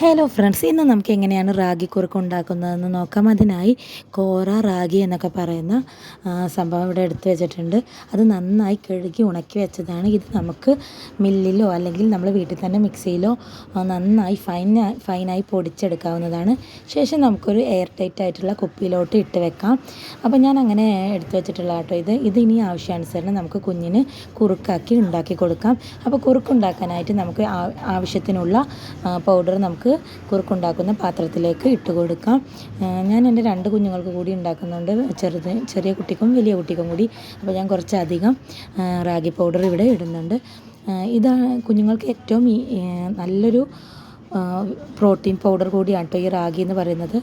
Hello friends ഇന്ന് നമുക്ക് എങ്ങനെയാണ് റാഗി കുറുക്ക് ഉണ്ടാക്കുന്നതെന്ന് നോക്കാം. അതിനായി കോറ റാഗി എന്നൊക്കെ പറയുന്ന സംഭവം ഇവിടെ എടുത്തു വെച്ചിട്ടുണ്ട്. അത് നന്നായി കഴുകി ഉണക്കി വെച്ചതാണ്. ഇത് നമുക്ക് മില്ലിലോ അല്ലെങ്കിൽ നമ്മൾ വീട്ടിൽ തന്നെ മിക്സിയിലോ നന്നായി ഫൈൻ ഫൈനായി പൊടിച്ചെടുക്കാവുന്നതാണ്. ശേഷം നമുക്കൊരു എയർ ടൈറ്റ് ആയിട്ടുള്ള കുപ്പിയിലോട്ട് ഇട്ട് വെക്കാം. അപ്പോൾ ഞാൻ അങ്ങനെ എടുത്തു വെച്ചിട്ടുള്ള കേട്ടോ ഇത്. ഇത് ഇനി ആവശ്യാനുസരണം നമുക്ക് കുഞ്ഞിന് കുറുക്കാക്കി ഉണ്ടാക്കി കൊടുക്കാം. അപ്പോൾ കുറുക്കുണ്ടാക്കാനായിട്ട് നമുക്ക് ആവശ്യത്തിനുള്ള പൗഡർ നമുക്ക് കുറുക്കുണ്ടാക്കുന്ന പാത്രത്തിലേക്ക് ഇട്ട് കൊടുക്കാം. ഞാൻ എന്റെ രണ്ട് കുഞ്ഞുങ്ങൾക്ക് കൂടി ഉണ്ടാക്കുന്നുണ്ട്. ചെറുത് ചെറിയ കുട്ടിക്കും വലിയ കുട്ടിക്കും കൂടി. അപ്പോൾ ഞാൻ കുറച്ചധികം റാഗി പൗഡർ ഇവിടെ ഇടുന്നുണ്ട്. ഇതാണ് കുഞ്ഞുങ്ങൾക്ക് ഏറ്റവും നല്ലൊരു പ്രോട്ടീൻ പൗഡർ കൂടിയാണ് കേട്ടോ ഈ റാഗി എന്ന് പറയുന്നത്.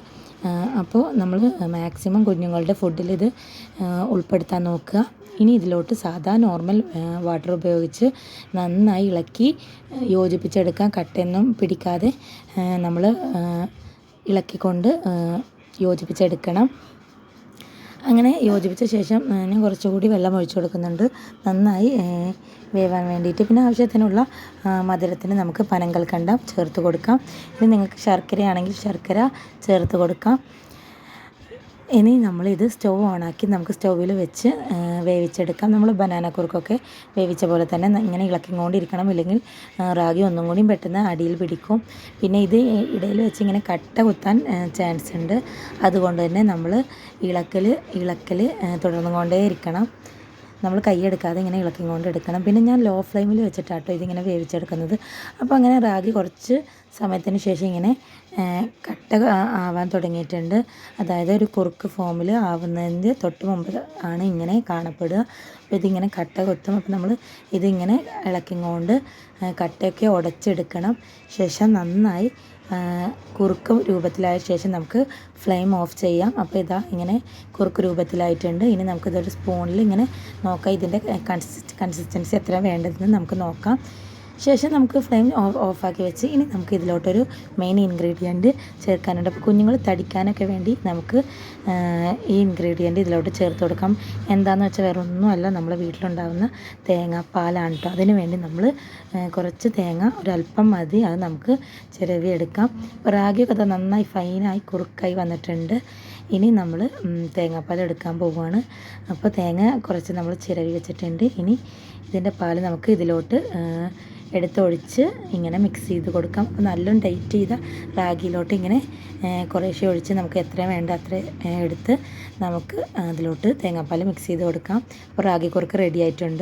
അപ്പോൾ നമ്മൾ മാക്സിമം കുഞ്ഞുങ്ങളുടെ ഫുഡിൽ ഇത് ഉൾപ്പെടുത്താൻ നോക്കുക. ഇനി ഇതിലോട്ട് സാധാ നോർമൽ വാട്ടർ ഉപയോഗിച്ച് നന്നായി ഇളക്കി യോജിപ്പിച്ചെടുക്കാം. കട്ടയൊന്നും പിടിക്കാതെ നമ്മൾ ഇളക്കിക്കൊണ്ട് യോജിപ്പിച്ചെടുക്കണം. അങ്ങനെ യോജിപ്പിച്ച ശേഷം ഞാൻ കുറച്ചുകൂടി വെള്ളം ഒഴിച്ചു കൊടുക്കുന്നുണ്ട്. നന്നായി വേവാൻ വേണ്ടിയിട്ട്. പിന്നെ ആവശ്യത്തിനുള്ള മധുരത്തിന് നമുക്ക് പനങ്കൽക്കണ്ടം ചേർത്ത് കൊടുക്കാം. ഇനി നിങ്ങൾക്ക് ശർക്കരയാണെങ്കിൽ ശർക്കര ചേർത്ത് കൊടുക്കാം. ഇനി നമ്മളിത് സ്റ്റൗ ഓണാക്കി നമുക്ക് സ്റ്റൗവിൽ വെച്ച് വേവിച്ചെടുക്കാം. നമ്മൾ ബനാന കുറുക്കൊക്കെ വേവിച്ച പോലെ തന്നെ ഇങ്ങനെ ഇളക്കിക്കൊണ്ടിരിക്കണം. ഇല്ലെങ്കിൽ റാഗി ഒന്നും കൂടി പെട്ടെന്ന് അടിയിൽ പിടിക്കും. പിന്നെ ഇത് ഇടയിൽ വെച്ച് ഇങ്ങനെ കട്ട കുത്താൻ ചാൻസ് ഉണ്ട്. അതുകൊണ്ട് തന്നെ നമ്മൾ ഇളക്കൽ ഇളക്കൽ തുടർന്നുകൊണ്ടേ ഇരിക്കണം. നമ്മൾ കൈയെടുക്കാതെ ഇങ്ങനെ ഇളക്കിക്കൊണ്ട് എടുക്കണം പിന്നെ ഞാൻ ലോ ഫ്ലെയിമിൽ വെച്ചിട്ടാട്ടോ ഇതിങ്ങനെ വേവിച്ചെടുക്കുന്നത്. അപ്പോൾ അങ്ങനെ റാഗി കുറച്ച് സമയത്തിന് ശേഷം ഇങ്ങനെ കട്ട ആവാൻ തുടങ്ങിയിട്ടുണ്ട്. അതായത് ഒരു കുറുക്ക് ഫോമിൽ ആവുന്നതിന്റെ തൊട്ട് മുമ്പ് ആണ് ഇങ്ങനെ കാണപ്പെടുക. അപ്പോൾ ഇതിങ്ങനെ കട്ട കൊത്തും. അപ്പോൾ നമ്മൾ ഇതിങ്ങനെ ഇളക്കിക്കൊണ്ട് കട്ടയൊക്കെ ഉടച്ചെടുക്കണം ശേഷം നന്നായി കുറുക്ക് രൂപത്തിലായ ശേഷം നമുക്ക് ഫ്ലെയിം ഓഫ് ചെയ്യാം. അപ്പോൾ ഇതാ ഇങ്ങനെ കുറുക്ക് രൂപത്തിലായിട്ടുണ്ട്. ഇനി നമുക്കിതൊരു സ്പൂണിൽ ഇങ്ങനെ നോക്കാം. ഇതിന്റെ കൺസിസ്റ്റൻസി എത്ര വേണ്ടതെന്ന് നമുക്ക് നോക്കാം. ശേഷം നമുക്ക് ഫ്ലെയിം ഓഫ് ഓഫാക്കി വെച്ച് ഇനി നമുക്ക് ഇതിലോട്ടൊരു മെയിൻ ഇൻഗ്രീഡിയന്റ് ചേർക്കാനുണ്ട്. അപ്പോൾ കുഞ്ഞുങ്ങൾ തടിക്കാനൊക്കെ വേണ്ടി നമുക്ക് ഈ ഇൻഗ്രീഡിയന്റ് ഇതിലോട്ട് ചേർത്ത് കൊടുക്കാം. എന്താണെന്ന് വെച്ചാൽ വേറെ ഒന്നുമല്ല നമ്മളെ വീട്ടിലുണ്ടാകുന്ന തേങ്ങാപ്പാലാണ് കേട്ടോ അതിന് വേണ്ടി നമ്മൾ കുറച്ച് തേങ്ങ ഒരല്പം മതി. അത് നമുക്ക് ചിരവി എടുക്കാം റാഗിയൊക്കെ നന്നായി ഫൈനായി കുറുക്കായി വന്നിട്ടുണ്ട്. ഇനി നമ്മൾ തേങ്ങാപ്പാൽ എടുക്കാൻ പോവുകയാണ് അപ്പോൾ തേങ്ങ കുറച്ച് നമ്മൾ ചിരവി വെച്ചിട്ടുണ്ട്. ഇനി ഇതിന്റെ പാൽ നമുക്ക് ഇതിലോട്ട് എടുത്തൊഴിച്ച് ഇങ്ങനെ മിക്സ് ചെയ്ത് കൊടുക്കാം. നല്ലോണം ടൈറ്റ് ചെയ്ത റാഗിയിലോട്ട് ഇങ്ങനെ കുറേശ്ശെ ഒഴിച്ച് നമുക്ക് എത്ര വേണ്ട അത്ര എടുത്ത് നമുക്ക് അതിലോട്ട് തേങ്ങാപ്പാൽ മിക്സ് ചെയ്ത് കൊടുക്കാം. അപ്പോൾ റാഗി കുറുക്ക് റെഡി ആയിട്ടുണ്ട്.